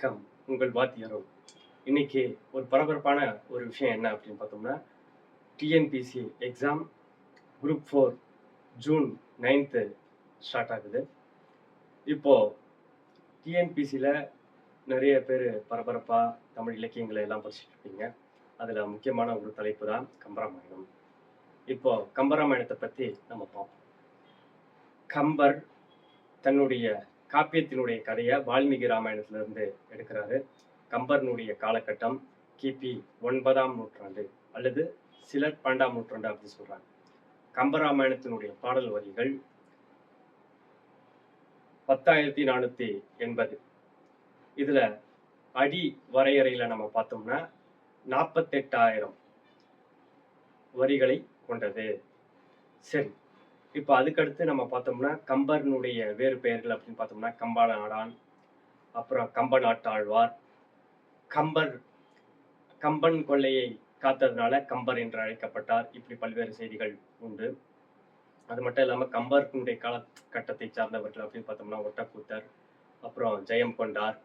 வணக்கம் உங்கள் வாத்தியாரோ. இன்னைக்கு ஒரு பரபரப்பான ஒரு விஷயம் என்ன அப்படின்னு பார்த்தோம்னா TNPSC exam group four June ninth start ஆகுது. இப்போ டிஎன்பிசியில் நிறைய பேர் பரபரப்பாக தமிழ் இலக்கியங்களை எல்லாம் படிச்சுட்டு இருப்பீங்க அதில் முக்கியமான ஒரு தலைப்பு தான் கம்பராமாயணம். இப்போ கம்பராமாயணத்தை பற்றி நம்ம பார்ப்போம். கம்பர் தன்னுடைய காப்பியத்தினுடைய கதையை வால்மீகி ராமாயணத்திலிருந்து எடுக்கிறாரு. கம்பர்னுடைய காலகட்டம் கிபி ஒன்பதாம் நூற்றாண்டு அல்லது சிலர் பன்னெண்டாம் நூற்றாண்டு அப்படின்னு சொல்றாங்க. கம்பராமாயணத்தினுடைய பாடல் வரிகள் பத்தாயிரத்தி நானூத்தி எண்பது. இதுல அடி வரையறையில நம்ம பார்த்தோம்னா நாற்பத்தெட்டாயிரம் வரிகளை கொண்டது. சரி இப்போ அதுக்கடுத்து நம்ம பார்த்தோம்னா கம்பர்னுடைய வேறு பெயர்கள் அப்படின்னு பார்த்தோம்னா கம்பாள நாடான் அப்புறம் கம்ப நாட்டாழ்வார் கம்பர் கம்பன் கொள்ளையை காத்ததுனால கம்பர் என்று அழைக்கப்பட்டார். இப்படி பல்வேறு செய்திகள் உண்டு. அது மட்டும் இல்லாமல் கம்பர்னுடைய காலகட்டத்தை சார்ந்தவர்கள் அப்படின்னு பார்த்தோம்னா ஒட்டக்கூத்தர் அப்புறம் ஜெயம் கொண்டார்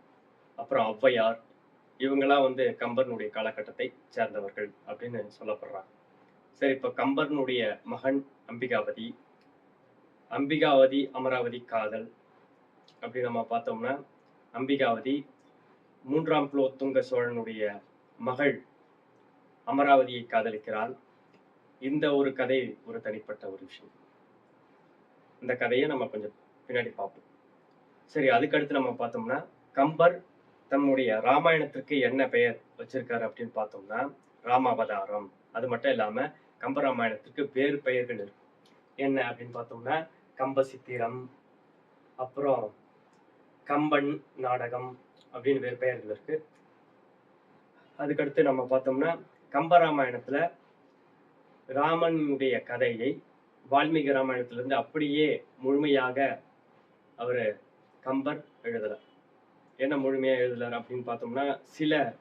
அப்புறம் ஔவையார் இவங்கெல்லாம் வந்து கம்பர்னுடைய காலகட்டத்தை சேர்ந்தவர்கள் அப்படின்னு சொல்லப்படுறாங்க. சரி இப்போ கம்பர்னுடைய மகன் அம்பிகாபதி அம்பிகாவதி அமராவதி காதல் அப்படி நம்ம பார்த்தோம்னா அம்பிகாவதி மூன்றாம் குலோத்துங்க சோழனுடைய மகள் அமராவதியை காதலிக்கிறாள். இந்த ஒரு கதை ஒரு தனிப்பட்ட ஒரு விஷயம். இந்த கதையை நம்ம கொஞ்சம் பின்னாடி பார்ப்போம். சரி அதுக்கடுத்து நம்ம பார்த்தோம்னா கம்பர் தன்னுடைய ராமாயணத்திற்கு என்ன பெயர் வச்சிருக்காரு அப்படின்னு பார்த்தோம்னா ராமாவதாரம். அது மட்டும் இல்லாம கம்பராமாயணத்திற்கு வேறு பெயர்கள் இருக்கும் என்ன அப்படின்னு பார்த்தோம்னா கம்பசித்திரம் அப்புறம் கம்பன் நாடகம் அப்படின்னு வேறு பெயர்கள் இருக்கு. அதுக்கடுத்து நம்ம பார்த்தோம்னா கம்பராமாயணத்துல ராமனுடைய கதையை வால்மீகி ராமாயணத்திலிருந்து அப்படியே முழுமையாக அவர் கம்பர் எழுதல. என்ன முழுமையா எழுதலார் அப்படின்னு பார்த்தோம்னா சில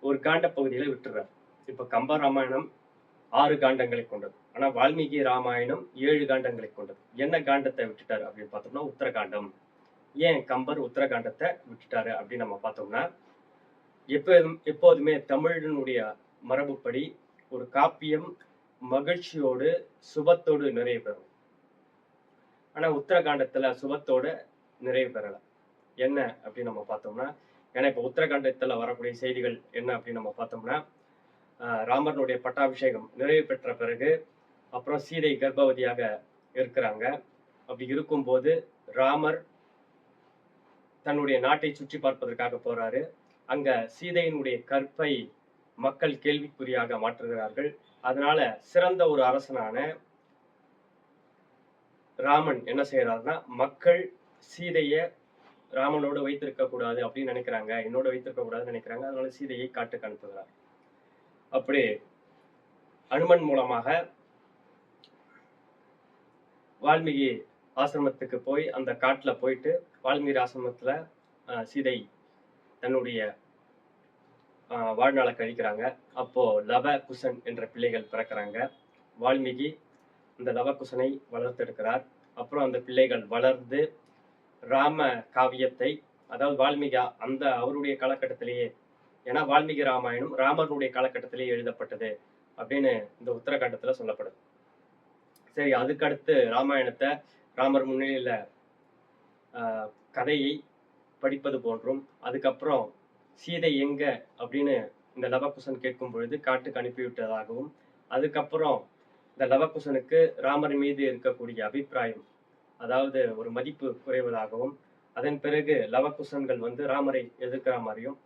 ஒரு காண்ட பகுதியில விட்டுறார். இப்ப கம்ப ராமாயணம் ஆறு காண்டங்களை கொண்டது. ஆனா வால்மீகி ராமாயணம் ஏழு காண்டங்களை கொண்டது. என்ன காண்டத்தை விட்டுட்டாரு அப்படின்னு பார்த்தோம்னா உத்தரகாண்டம். ஏன் கம்பர் உத்தரகாண்டத்தை விட்டுட்டாரு அப்படின்னு நம்ம பார்த்தோம்னா எப்போதும் எப்போதுமே தமிழனுடைய மரபுப்படி ஒரு காப்பியம் மகிழ்ச்சியோடு சுபத்தோடு நிறைவு பெறும். ஆனா உத்தரகாண்டத்துல சுபத்தோட நிறைவு பெறல. என்ன அப்படின்னு நம்ம பார்த்தோம்னா ஏன்னா இப்போ உத்தரகாண்டத்துல வரக்கூடிய செய்திகள் என்ன அப்படின்னு நம்ம பார்த்தோம்னா ராமனுடைய பட்டாபிஷேகம் நிறைவு பெற்ற பிறகு அப்புறம் சீதை கர்ப்பவதியாக இருக்கிறாங்க. அப்படி இருக்கும்போது ராமர் தன்னுடைய நாட்டை சுற்றி பார்ப்பதற்காக போறாரு. அங்க சீதையினுடைய கற்பை மக்கள் கேள்விக்குறியாக மாற்றுகிறார்கள். அதனால சிறந்த ஒரு அரசனான ராமன் என்ன செய்யறாருன்னா மக்கள் சீதைய ராமனோடு வைத்திருக்க கூடாது அப்படின்னு நினைக்கிறாங்க என்னோட வைத்திருக்க கூடாதுன்னு நினைக்கிறாங்க. அதனால சீதையை காட்டுக்கு அனுப்புகிறார். அப்படி அனுமன் மூலமாக வால்மீகி ஆசிரமத்துக்கு போய் அந்த காட்டில் போயிட்டு வால்மீகி ஆசிரமத்தில் சீதை தன்னுடைய வாழ்நாளை கழிக்கிறாங்க. அப்போ லவ குசன் என்ற பிள்ளைகள் பிறக்கிறாங்க. வால்மீகி இந்த லவகுசனை வளர்த்தெடுக்கிறார். அப்புறம் அந்த பிள்ளைகள் வளர்ந்து ராம காவியத்தை அதாவது வால்மீகி அந்த அவருடைய காலகட்டத்திலேயே ஏன்னா வால்மீகி ராமாயணம் ராமருடைய காலகட்டத்திலேயே எழுதப்பட்டது அப்படின்னு இந்த உத்தரகாண்டத்துல சொல்லப்படுது. சரி அதுக்கடுத்து ராமாயணத்தை ராமர் முன்னிலையில ஆஹ், கதையை படிப்பது போன்றும் அதுக்கப்புறம் சீதை எங்க அப்படின்னு இந்த லவகுசன் கேட்கும் பொழுது காட்டுக்கு அனுப்பிவிட்டதாகவும் அதுக்கப்புறம் இந்த லவகுசனுக்கு ராமர் மீது இருக்கக்கூடிய அபிப்பிராயம் அதாவது ஒரு மதிப்பு குறைவதாகவும் அதன் பிறகு லவகுசன்கள் வந்து ராமரை எதிர்க்கிற மாதிரியும்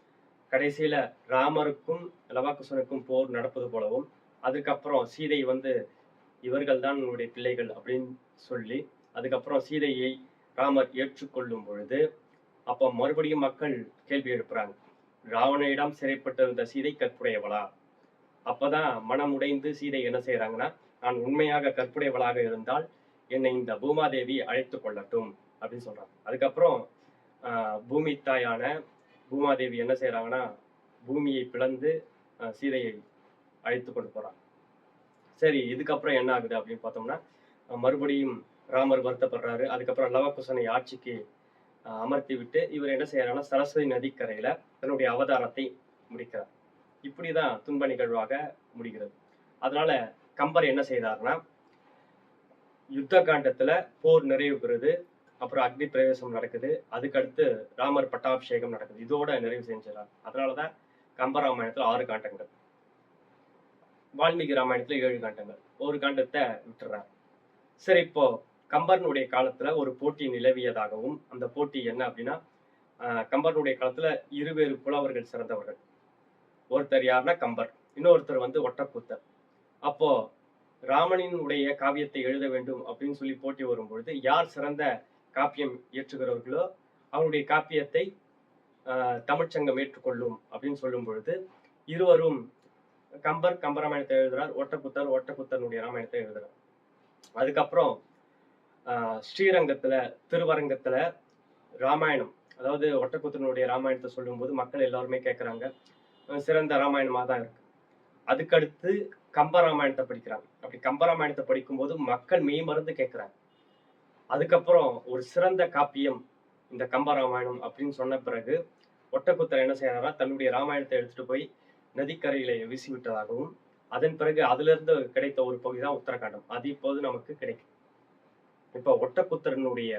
கடைசியில ராமருக்கும் லவாக்குசனுக்கும் போர் நடப்பது போலவும் அதுக்கப்புறம் சீதை வந்து இவர்கள் தான் உன்னுடைய பிள்ளைகள் அப்படின்னு சொல்லி அதுக்கப்புறம் சீதையை ராமர் ஏற்றுக்கொள்ளும் பொழுது அப்போ மறுபடியும் மக்கள் கேள்வி எழுப்புறாங்க ராவணனிடம் சிறைப்பட்டிருந்த சீதை கற்புடையவளா? அப்பதான் மனம் உடைந்து சீதை என்ன செய்யறாங்கன்னா நான் உண்மையாக கற்புடையவளாக இருந்தால் என்னை இந்த பூமாதேவி அழைத்து கொள்ளட்டும் அப்படின்னு சொல்றாங்க. அதுக்கப்புறம் ஆஹ், பூமி தாயான பூமாதேவி என்ன செய்யறாங்கன்னா பூமியை பிளந்து சீதையை அழைத்து கொண்டு போறாங்க. சரி இதுக்கப்புறம் என்ன ஆகுது அப்படின்னு பார்த்தோம்னா மறுபடியும் ராமர் வருத்தப்படுறாரு. அதுக்கப்புறம் லவகுசனை ஆட்சிக்கு அஹ், அமர்த்தி விட்டு இவர் என்ன செய்யறாருன்னா சரஸ்வதி நதிக்கரையில தன்னுடைய அவதாரத்தை முடிக்கிறார். இப்படிதான் துன்ப நிகழ்வாக முடிகிறது. அதனால கம்பர் என்ன செய்தார்னா யுத்த காண்டத்துல போர் நிறைவு பெறுது அப்புறம் அக்னி பிரவேசம் நடக்குது. அதுக்கடுத்து ராமர் பட்டாபிஷேகம் நடக்குது. இதோட நிறைவு செஞ்சிடலாம். அதனாலதான் கம்பராமாயணத்துல ஆறு காண்டங்கள். வால்மீகி ராமாயணத்துல ஏழு காண்டங்கள். ஒரு காண்டத்தை விட்டுறார். சரி இப்போ கம்பர்னுடைய காலத்துல ஒரு போட்டி நிலவியதாகவும் அந்த போட்டி என்ன அப்படின்னா ஆஹ் கம்பர்னுடைய காலத்துல இருவேறு புலவர்கள் சிறந்தவர்கள். ஒருத்தர் யாருன்னா கம்பர் இன்னொருத்தர் வந்து ஒட்டக்கூத்தர். அப்போ ராமனினுடைய காவியத்தை எழுத வேண்டும் அப்படின்னு சொல்லி போட்டி வரும் பொழுது யார் சிறந்த காப்பியம் இயற்றுகிறவர்களோ அவருடைய காப்பியத்தை ஆஹ் தமிழ்ச்சங்கம் ஏற்றுக்கொள்ளும் அப்படின்னு சொல்லும் பொழுது இருவரும் கம்பர் கம்பராமாயணத்தை எழுதுறார் ஒட்டக்குத்தர் ஒட்டக்குத்தனுடைய ராமாயணத்தை எழுதுறார். அதுக்கப்புறம் ஆஹ் ஸ்ரீரங்கத்துல திருவரங்கத்துல ராமாயணம் அதாவது ஒட்டக்குத்தனுடைய ராமாயணத்தை சொல்லும்போது மக்கள் எல்லாருமே கேட்கறாங்க சிறந்த ராமாயணமாக தான் இருக்கு. அதுக்கடுத்து கம்ப ராமாயணத்தை படிக்கிறாங்க. அப்படி கம்ப ராமாயணத்தை படிக்கும்போது மக்கள் மெய் மறந்து கேட்கறாங்க அதுக்கப்புறம் ஒரு சிறந்த காப்பியம் இந்த கம்பராமாயணம் அப்படின்னு சொன்ன பிறகு ஒட்டக்குத்தர் என்ன செய்யறாரா தன்னுடைய ராமாயணத்தை எடுத்துட்டு போய் நதிக்கரையில வீசி விட்டதாகவும் அதன் பிறகு அதுல இருந்து கிடைத்த ஒரு பகுதி தான் உத்தரகாண்டம். அது இப்போது நமக்கு கிடைக்கும். இப்போ ஒட்டக்குத்தரனுடைய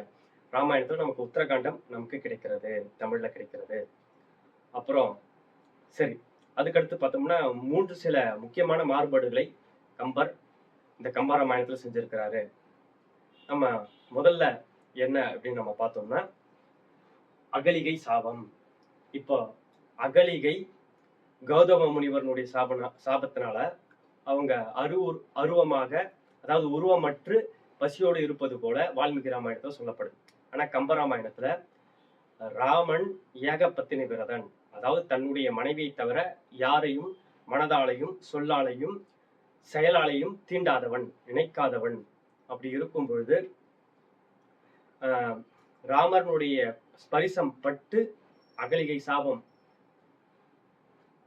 ராமாயணத்துல நமக்கு உத்தரகாண்டம் நமக்கு கிடைக்கிறது. தமிழ்ல கிடைக்கிறது. அப்புறம் சரி அதுக்கடுத்து பார்த்தோம்னா மூன்று சில முக்கியமான மாறுபாடுகளை கம்பர் இந்த கம்பராமாயணத்துல செஞ்சிருக்கிறாரு. நம்ம முதல்ல என்ன அப்படின்னு நம்ம பார்த்தோம்னா அகலிகை சாபம். இப்போ அகலிகை கௌதம முனிவரனுடைய சாபனா சாபத்தினால அவங்க அருவுர் அருவமாக அதாவது உருவமற்று பசியோடு இருப்பது போல வால்மீகி ராமாயணத்தில் சொல்லப்படுது. ஆனால் கம்பராமாயணத்துல ராமன் ஏகபத்தினி விரதன். அதாவது தன்னுடைய மனைவியை தவிர யாரையும் மனதாலையும் சொல்லாலையும் செயலாலையும் தீண்டாதவன் நினைக்காதவன் அப்படி இருக்கும் பொழுது ராமனுடைய ஸ்பரிசம் பட்டு அகலிகை சாபம்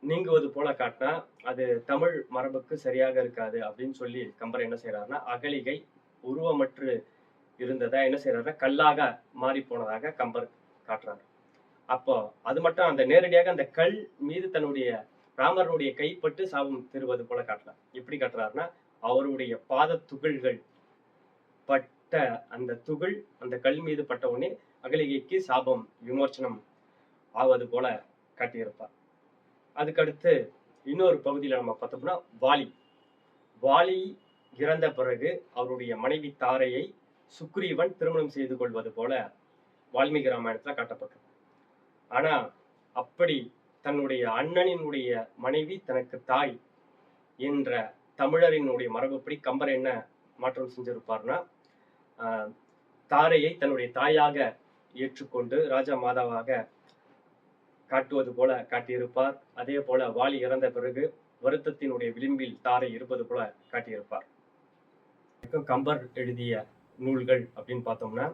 நீங்குவது போல காட்டினா அது தமிழ் மரபுக்கு சரியாக இருக்காது அப்படின்னு சொல்லி கம்பர் என்ன செய்யறாருன்னா அகலிகை உருவமற்று இருந்ததா என்ன செய்யறாருன்னா கல்லாக மாறி போனதாக கம்பர் காட்டுறாரு. அப்போ அது மட்டும் அந்த நேரடியாக அந்த கல் மீது தன்னுடைய ராமருடைய கைப்பட்டு சாபம் திருவது போல காட்டலாம் எப்படி காட்டுறாருன்னா அவருடைய பாத துகள்கள் பட்ட அந்த துகள் அந்த கல் மீது பட்ட உடனே அகலிகைக்கு சாபம் விமோச்சனம் ஆவது போல காட்டியிருப்பார். அதுக்கடுத்து இன்னொரு பகுதியில் நம்ம பார்த்தோம்னா வாலி. வாலி இறந்த பிறகு அவருடைய மனைவி தாரையை சுக்ரீவன் திருமணம் செய்து கொள்வது போல வால்மீகி ராமாயணத்தில் காட்டப்பட்டது ஆனா அப்படி தன்னுடைய அண்ணனினுடைய மனைவி தனக்கு தாய் என்ற தமிழரினுடைய மரபுப்படி கம்பர் என்ன மாற்றம் செஞ்சிருப்பார்னா தாரையை தன்னுடைய தாயாக ஏற்றுக்கொண்டு ராஜா மாதாவாக காட்டுவது போல காட்டியிருப்பார். அதே போல வாலி இறந்த பிறகு வருத்தத்தினுடைய விளிம்பில் தாரை இருப்பது போல காட்டியிருப்பார். கம்பர் எழுதிய நூல்கள் அப்படின்னு பார்த்தோம்னா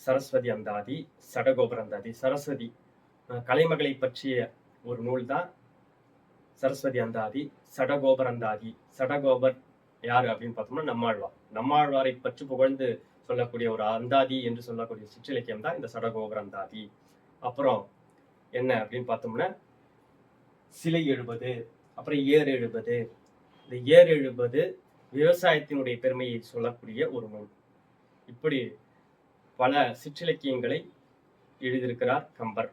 சரஸ்வதி அந்தாதி சடகோபர் அந்தாதி சரஸ்வதி அஹ், கலைமகளை பற்றிய ஒரு நூல் தான் சரஸ்வதி அந்தாதி சடகோபர் அந்தாதி சடகோபர் யாரு அப்படின்னு பார்த்தோம்னா நம்மாழ்வார். நம்மாழ்வாரை பற்றி புகழ்ந்து சொல்லக்கூடிய ஒரு அந்தாதி என்று சொல்லக்கூடிய சிற்றிலக்கியம் தான் இந்த சடகோபுர அந்தாதி. அப்புறம் என்ன அப்படின்னு பார்த்தோம்னா சிலை எழுபது அப்புறம் ஏர் எழுபது. இந்த ஏர் எழுபது விவசாயத்தினுடைய பெருமையை சொல்லக்கூடிய ஒரு நூல். இப்படி பல சிற்றிலக்கியங்களை எழுதியிருக்கிறார் கம்பர்.